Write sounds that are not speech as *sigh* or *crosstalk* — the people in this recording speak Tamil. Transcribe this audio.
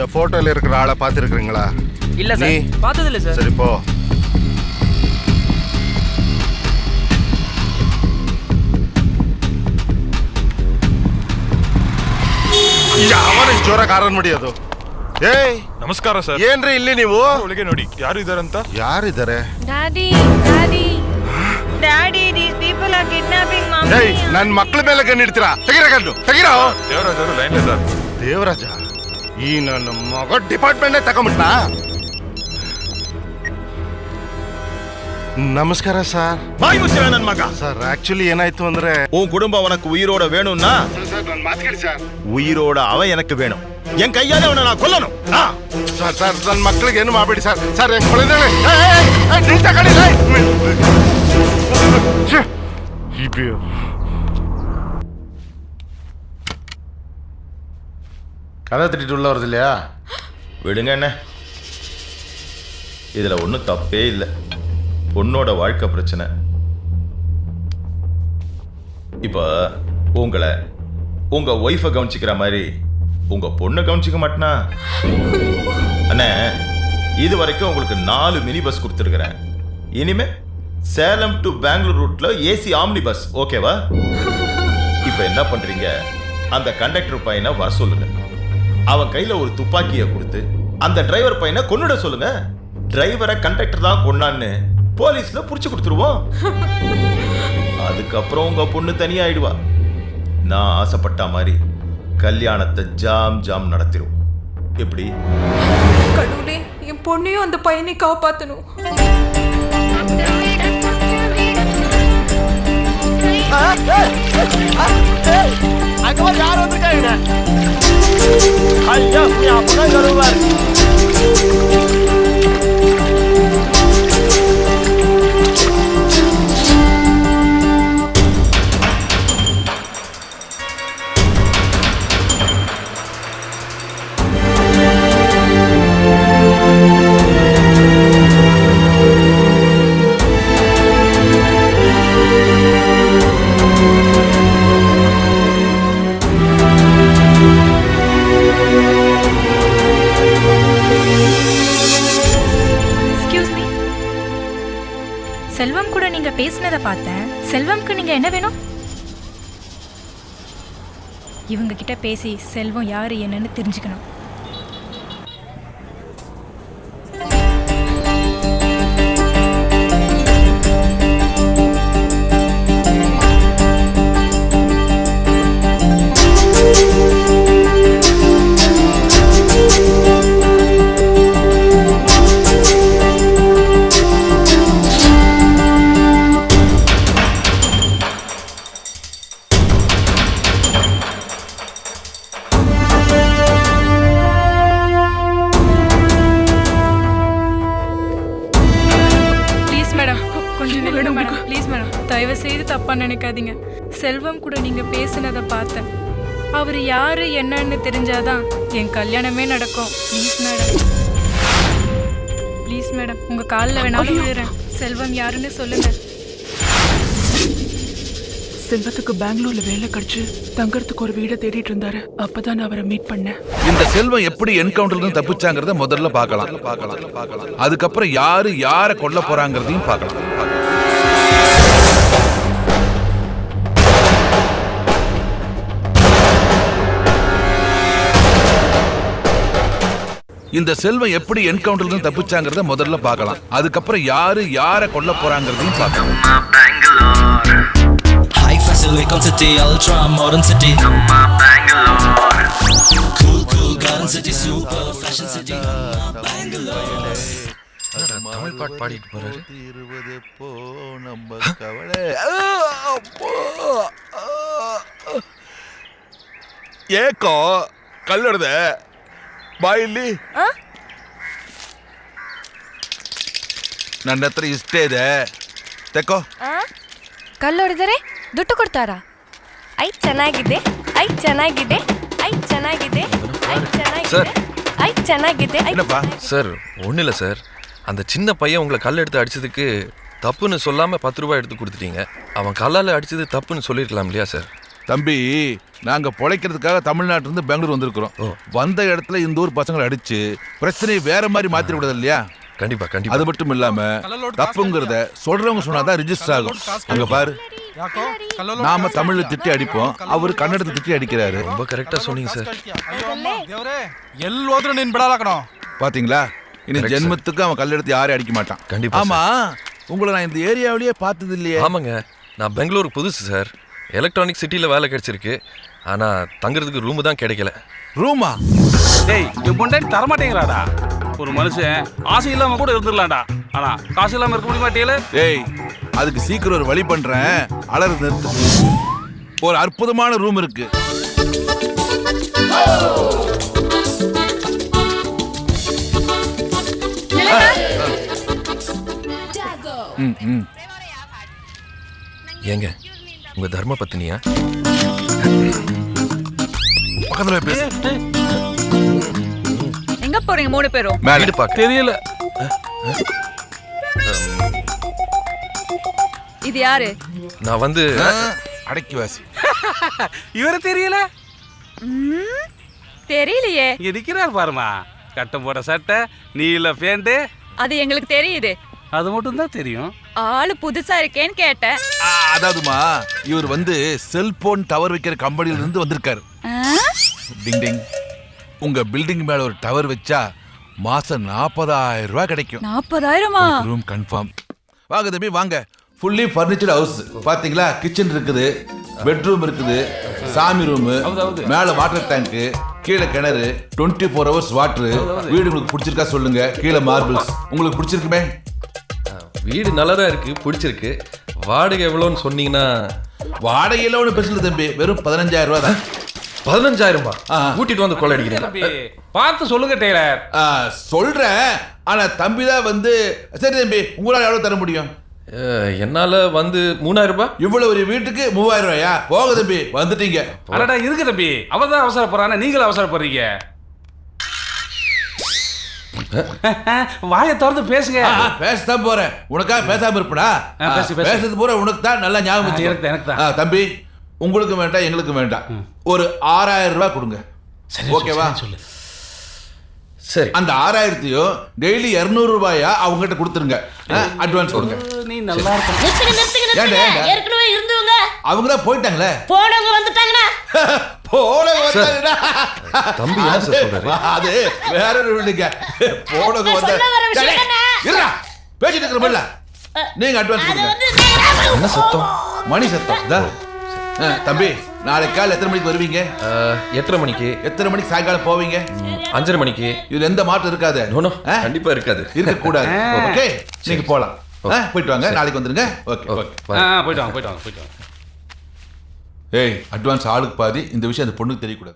இந்த போட்டோல இருக்கிற ஆளை பார்த்துருக்குறீங்களா இல்ல நீ? சார் பார்த்தது இல்ல சார் சரி போ ಯಾವ ಜೋರ ಕಾರನ್ ಮಾಡಿಯೋದು ಏಯ್ ನಮಸ್ಕಾರ ಸರ್ ಏನ್ರಿ ಇಲ್ಲಿ ನೀವು ಒಳಗೆ ನೋಡಿ ಯಾರು ಇದಾರಂತ ಯಾರಿದ್ದಾರೆ daddy daddy daddy these people are kidnapping ಏಯ್ ನನ್ ಮಕ್ಳ ಮೇಲೆ ಕಣ್ಣಿಡ್ತೀರಾ ತೆಗಿರ ಕಣ್ಣು ತೆಗಿರೋ ದೇವರಾಜ್ ಅವರು ಲೈನ್ ಸರ್ ದೇವರಾಜ ಈ ನನ್ನ ಮಗ ಡಿಪಾರ್ಟ್ಮೆಂಟ್ ತಗೊಂಬಿಟ್ನಾ ನಮಸ್ಕಾರ ಸರ್ ಬಾಯಿ ಮುಚ್ಚಿರ ನನ್ ಮಗ ಸರ್ ಆಕ್ಚುಲಿ ಏನಾಯ್ತು ಅಂದ್ರೆ உன் குடும்பம் உனக்கு உயிரோட வேணும்னா ಸರ್ ನನ್ನ ಮಾತು ಕೇಳಿ ಸರ್ உயிரோட அவன் எனக்கு வேணும் என் கையால அவனை நான் கொல்லணும் ஆ. ಸರ್ ಸರ್ ನನ್ನ ಮಕ್ಳಿಗೆ ಏನು ಮಾಡಬೇಡಿ ಸರ್ ಸರ್ ಹೆಂಗ್ ಕೊಳಿದ್ದೇವೆ ನಿಲ್ತ ಕಡಿ கதை திட்டிட்டு உள்ள வருது இல்லையா? விடுங்க என்ன இதில் ஒன்றும் தப்பே இல்லை. பொண்ணோட வாழ்க்கை பிரச்சனை. இப்போ உங்களை உங்கள் ஒய்ஃபை கவனிச்சிக்கிற மாதிரி உங்கள் பொண்ணை கவனிச்சிக்க மாட்டேனா? அண்ணே இது வரைக்கும் உங்களுக்கு நாலு மினி பஸ் கொடுத்துருக்குறேன். இனிமே சேலம் டு பெங்களூர் ரூட்ல ஏசி ஆம்னி பஸ் ஓகேவா இப்போ என்ன பண்றீங்க? அந்த கண்டக்டர் பையனை வர சொல்லுங்க. அவன் கையில ஒரு துப்பாக்கியை கொடுத்து அந்த டிரைவர் பையனை கொன்னுட சொல்லுங்க. டிரைவரை கண்டக்டர் தான் கொன்னான்னு போலீஸ்ல புடிச்சு கொடுத்துருவோம். அதுக்கப்புறம் உங்க பொண்ணு தனியாயிடுவா. நான் ஆசைப்பட்ட மாதிரி கல்யாணத்தை ஜாம் ஜாம் நடத்திரும். எப்படி? கடவுளே என் பொண்ணையும் அந்த பையனை காப்பாத்தணும். కళ్యాణ్ మీ అమ్మగా గడువారు செல்வம் கூட நீங்க பேசினதை பார்த்தேன். செல்வம்க்கு நீங்க என்ன வேணும்? இவங்க கிட்ட பேசி செல்வம் யாரு என்னன்னு தெரிஞ்சுக்கணும். நில்லுங்க மேடம் ப்ளீஸ் மேடம் தயவு செய்து தப்பா நினைக்காதீங்க. செல்வம் கூட நீங்க பேசினதை பார்த்தேன். அவர் யாரு என்னன்னு தெரிஞ்சாதான் என் கல்யாணமே நடக்கும். ப்ளீஸ் மேடம் ப்ளீஸ் மேடம் உங்க காலில் வேணாலும் விழுறேன். செல்வம் யாருன்னு சொல்லுங்க. செல்வத்துக்கு பெங்களூர்ல வேலை கிடைச்சு தங்கறதுக்கு ஒரு வீடை தேடிட்டு இருந்தாரு. அப்பதான் நான் அவரை மீட் பண்ணேன். இந்த செல்வம் எப்படி என்கவுண்டர்ல இருந்து தப்பிச்சாங்கறத முதல்ல பார்க்கலாம். அதுக்கப்புறம் யாரு யார கொல்ல போறாங்கறதையும் பார்க்கலாம். இந்த செல்வம் எப்படி என்கவுண்டர்ல இருந்து தப்பிச்சாங்கிறத முதல்ல பார்க்கலாம். அதுக்கப்புறம் யாரு யாரை கொல்ல போறாங்கிறதையும் பார்க்கலாம். தமிழ் பாட்டு பாடிட்டு போறாரு. இருபது போ நம்ம கவலை. ஏக்கோ கல்லுடுத. ಬಾಯಿಲ್ಲಿ ನನ್ನ ಹತ್ರ ಇಷ್ಟೇ ಇದೆ ತೆಕ್ಕೋ ಕಲ್ಲೊಡೆದರೆ ದುಡ್ಡು ಕೊಡ್ತಾರಾ ಐ ಚೆನ್ನಾಗಿದೆ ಐ ಚೆನ್ನಾಗಿದೆ ಐ ಚೆನ್ನಾಗಿದೆ ಐ ಚೆನ್ನಾಗಿದೆ ಐ ಚೆನ್ನಾಗಿದೆ ಐ என்னப்பா சார் ஒன்றும் இல்லை சார் அந்த சின்ன பையன் உங்களை கல் எடுத்து அடிச்சதுக்கு தப்புன்னு சொல்லாமல் பத்து ரூபாய் எடுத்து கொடுத்துட்டீங்க அவன் கல்லால் அடிச்சது தப்புன்னு சொல்லியிருக்கலாம் இல்லையா சார் தம்பி நாங்கள் பிழைக்கிறதுக்காக தமிழ்நாட்டிலேருந்து பெங்களூர் வந்திருக்கிறோம். வந்த இடத்துல இந்த ஊர் பசங்களை அடித்து பிரச்சனையை வேற மாதிரி மாத்திர கூடாது இல்லையா? கண்டிப்பா கண்டிப்பா. அது மட்டும் இல்லாமல் தப்புங்கிறத சொல்கிறவங்க சொன்னால் தான் ரிஜிஸ்டர் ஆகும். அங்க பாரு. நாம தமிழ்ல திட்டி அடிப்போம். அவர் கன்னடத்தை திட்டி அடிக்கிறாரு. ரொம்ப கரெக்டா சொன்னீங்க சார். எல்லோரும் நின்படாக்கணும் பாத்தீங்களா? இனி ஜென்மத்துக்கு அவன் கல்லெடுத்து யாரும் அடிக்க மாட்டான். கண்டிப்பா ஆமா உங்களை நான் இந்த ஏரியாவிலேயே பார்த்தது இல்லையே. ஆமாங்க. நான் பெங்களூருக்கு புதுசு சார் எலக்ட்ரானிக் சிட்டில வேலை கிடைச்சிருக்கு. ஆனா தங்குறதுக்கு ரூம் தான் கிடைக்கல. ரூமா டேய் என் பொண்டாட்டி தரமாட்டேங்கிறாடா. ஒரு மனுஷன் ஆசை இல்லாம கூட இருந்துடலாம்டா. ஆனா காசு இல்லாம இருக்க முடிய மாட்டேல ஏய் அதுக்கு சீக்கிரம் ஒரு வழி பண்றேன். அலறு நிறுத்து. ஒரு அற்புதமான ரூம் இருக்கு. ம், ம். ஏங்க? உங்க தர்ம பத்தினியா? பக்கத்துல போய் பேசு எங்க போறீங்க மூணு பேரும்? மேல. வீடு பார்க்க தெரியல. இது யாரு? நான் வந்து அடக்கி வாசி *laughs* இவரு தெரியல? தெரியலையே. இங்க நிக்கிறார் பாருமா. கட்டம் போட சட்டை நீல பேண்ட் அது எங்களுக்கு தெரியுது. அது மட்டும் தான் தெரியும். ஆளு புதுசா இருக்கேன்னு கேட்டேன். ஆ, அதாவதுமா இவர் வந்து செல்போன் டவர் வைக்கிற கம்பெனில இருந்து வந்திருக்காரு? டிங் டிங். உங்க பில்டிங் மேல ஒரு டவர் வச்சா மாசம் நாற்பதாயிரம் ரூபாய் கிடைக்கும். நாற்பதாயிரமா ரூம் கன்ஃபார்ம் வாங்க தம்பி வாங்க. ஃபுல்லி ஃபர்னிச்சர் ஹவுஸ் பாத்தீங்களா? கிச்சன் இருக்குது பெட்ரூம் இருக்குது சாமி ரூம். மேல வாட்டர் டேங்க் கீழே கிணறு டுவெண்ட்டி ஃபோர் ஹவர்ஸ் வாட்டர் வீடு உங்களுக்கு பிடிச்சிருக்கா சொல்லுங்க. கீழே மார்பிள்ஸ் உங்களுக்கு பிடிச்சிருக்குமே? வீடு நல்லா தான் இருக்கு பிடிச்சிருக்கு. வாடகை எவ்வளோன்னு சொன்னீங்கன்னா வாடகையில ஒன்றும் பிரச்சனை தம்பி. வெறும் பதினஞ்சாயிரம் ரூபா தான். பதினஞ்சாயிரம்? ரூபாய் ஆ. கூட்டிட்டு வந்து கொள்ள அடிக்கிறீங்க. தம்பி பார்த்து சொல்லுங்க டெய்லர். ஆ, சொல்றேன். ஆனா தம்பி தான் வந்து சரி தம்பி உங்களால எவ்வளவு தர முடியும்? என்னால வந்து மூணாயிரம் ரூபாய்? இவ்வளவு ஒரு வீட்டுக்கு மூவாயிரம் ரூபாயா? போக தம்பி வந்துட்டீங்க. அடடா இருக்கு தம்பி. அவ தான் அவசரப்படுறானே நீங்களும் அவசரப்படுறீங்க. வாயை திறந்து பேசுங்க. பேசத்தான் போறேன். உனக்காக பேசாம இருப்படா. பேசுறது பூரா உனக்கு தான் நல்லா ஞாபகம். எனக்கு தான், எனக்கு தான். ஆ, தம்பி உங்களுக்கு வேண்டாம் எங்களுக்கு வேண்டாம். ஒரு ஆறாயிரம் ரூபாய் கொடுங்க. ஓகேவா? சொல்லு. சரி. அந்த ஆறாயிரத்தையும் டெய்லி இருநூறு ரூபாயா அவங்ககிட்ட கொடுத்துருங்க. அட்வான்ஸ் கொடுங்க. நீ நல்லா இருக்க? ஏற்கனவே இருந்தவங்க. அவங்க தான் போயிட்டாங்களே? போனவங்க போன வந்தாங்கடா. *laughs* தம்பி சார் சொல்றாரு? அது வேற ஒரு வீடுங்க நான் வந்த? இருடா. பேசிட்டு இருக்கிறோம்ல நீங்க அட்வான்ஸ் கொடுங்க. என்ன சத்தம்? மணி சத்தம். தம்பி நாளைக்கு காலை எத்தனை மணிக்கு வருவீங்க? எட்டரை மணிக்கு? எத்தனை மணிக்கு சாயங்காலம் போவீங்க? அஞ்சரை மணிக்கு. இதுல எந்த மாற்றம் இருக்காது. கண்டிப்பா இருக்காது. இருக்க கூடாது *laughs* ஓகே நீங்க போலாம். போயிட்டு வாங்க. நாளைக்கு வந்துருங்க. Okay okay. போயிட்டு வாங்க போயிட்டு வாங்க போயிட்டு வாங்க. ஏய் அட்வான்ஸ் ஆளுக்கு பாதி இந்த விஷயம் அந்த பொண்ணுக்கு தெரியக்கூடாது.